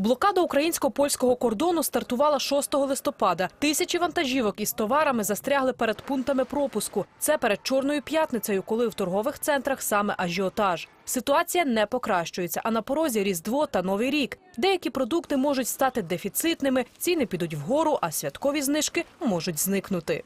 Блокада українсько-польського кордону стартувала 6 листопада. Тисячі вантажівок із товарами застрягли перед пунктами пропуску. Це перед чорною п'ятницею, коли в торгових центрах саме ажіотаж. Ситуація не покращується, а на порозі різдво та новий рік. Деякі продукти можуть стати дефіцитними, ціни підуть вгору, а святкові знижки можуть зникнути.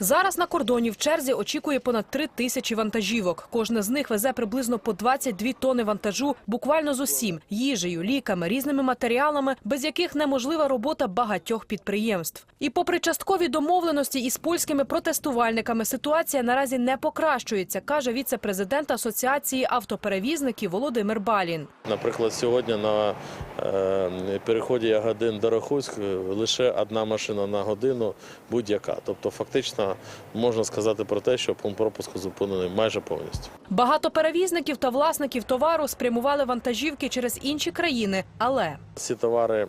Зараз на кордоні в черзі очікує понад три тисячі вантажівок. Кожна з них везе приблизно по 22 тони вантажу, буквально з усім – їжею, ліками, різними матеріалами, без яких неможлива робота багатьох підприємств. І попри часткові домовленості із польськими протестувальниками, ситуація наразі не покращується, каже віце-президент Асоціації автоперевізників Володимир Балін. Наприклад, сьогодні на е, переході Ягодин до Рахуськ е, лише одна машина на годину будь-яка. Тобто, фактично можна сказати про те, що пункт пропуску зупинений майже повністю. Багато перевізників та власників товару спрямували вантажівки через інші країни, але Ці товари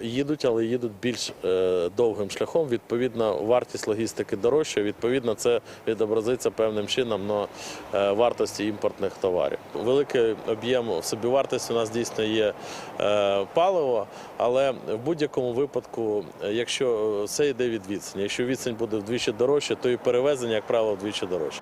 їдуть, але їдуть більш е, довгим шляхом. Відповідно, вартість логістики дорожча. Відповідно, це відобразиться певним чином на е, вартості імпортних товарів. Великий об'єм собівартості у нас дійсно є е, паливо, але в будь-якому випадку, е, якщо е, це йде від відстані, якщо відстань буде вдвічі дорожче, то і перевезення, як правило, вдвічі дорожче.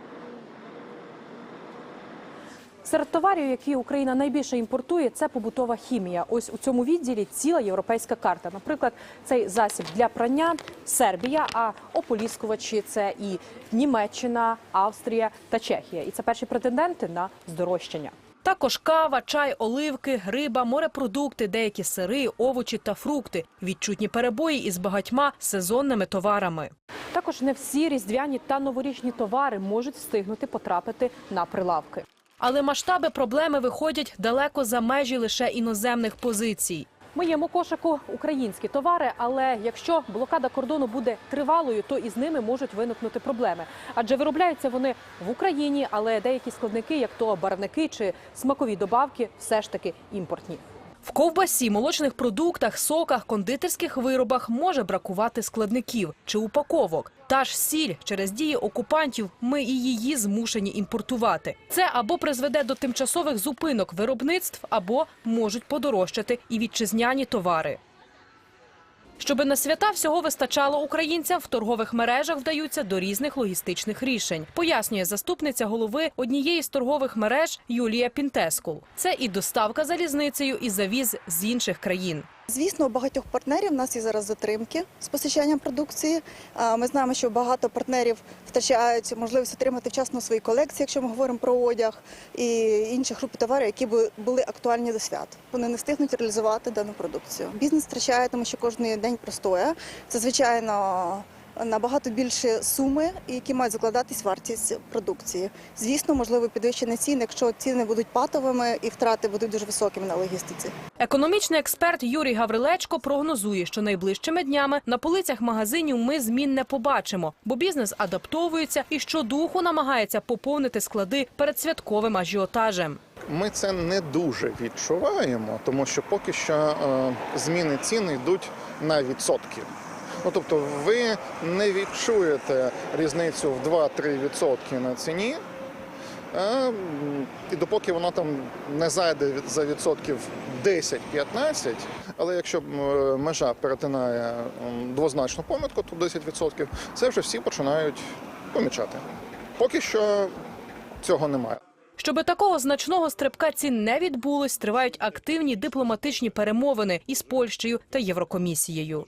Серед товарів, які Україна найбільше імпортує, це побутова хімія. Ось у цьому відділі ціла європейська карта. Наприклад, цей засіб для прання Сербія, а ополіскувачі це і Німеччина, Австрія та Чехія. І це перші претенденти на здорожчання. Також кава, чай, оливки, риба, морепродукти, деякі сири, овочі та фрукти. Відчутні перебої із багатьма сезонними товарами. Також не всі різдвяні та новорічні товари можуть встигнути потрапити на прилавки. Але масштаби проблеми виходять далеко за межі лише іноземних позицій. Моєму кошику українські товари, але якщо блокада кордону буде тривалою, то із ними можуть виникнути проблеми. Адже виробляються вони в Україні, але деякі складники, як то барвники чи смакові добавки, все ж таки імпортні. В ковбасі, молочних продуктах, соках, кондитерських виробах може бракувати складників чи упаковок. Та ж сіль через дії окупантів ми і її змушені імпортувати. Це або призведе до тимчасових зупинок виробництв, або можуть подорожчати і вітчизняні товари. Щоби на свята всього вистачало українцям, в торгових мережах вдаються до різних логістичних рішень. Пояснює заступниця голови однієї з торгових мереж Юлія Пінтескул. Це і доставка залізницею, і завіз з інших країн. Звісно, у багатьох партнерів у нас є зараз затримки з постачанням продукції. Ми знаємо, що багато партнерів втрачають можливість отримати вчасно свої колекції, якщо ми говоримо про одяг і інші групи товарів, які були актуальні до свят. Вони не встигнуть реалізувати дану продукцію. Бізнес втрачає, тому що кожен день простоя. Це звичайно. Набагато більше суми, які мають закладатись вартість продукції. Звісно, можливо, підвищення цін, якщо ціни будуть патовими і втрати будуть дуже високими на логістиці. Економічний експерт Юрій Гаврилечко прогнозує, що найближчими днями на полицях магазинів ми змін не побачимо, бо бізнес адаптовується і щодуху намагається поповнити склади перед святковим ажіотажем. Ми це не дуже відчуваємо, тому що поки що е, зміни цін йдуть на відсотки. Ну тобто ви не відчуєте різницю в 2-3% на ціні. е, І допоки вона там не зайде за відсотків 10-15, але якщо е, межа перетинає двозначну помітку, то 10%, це вже всі починають помічати. Поки що цього немає. Щоби такого значного стрибка цін не відбулось, тривають активні дипломатичні перемовини із Польщею та Єврокомісією.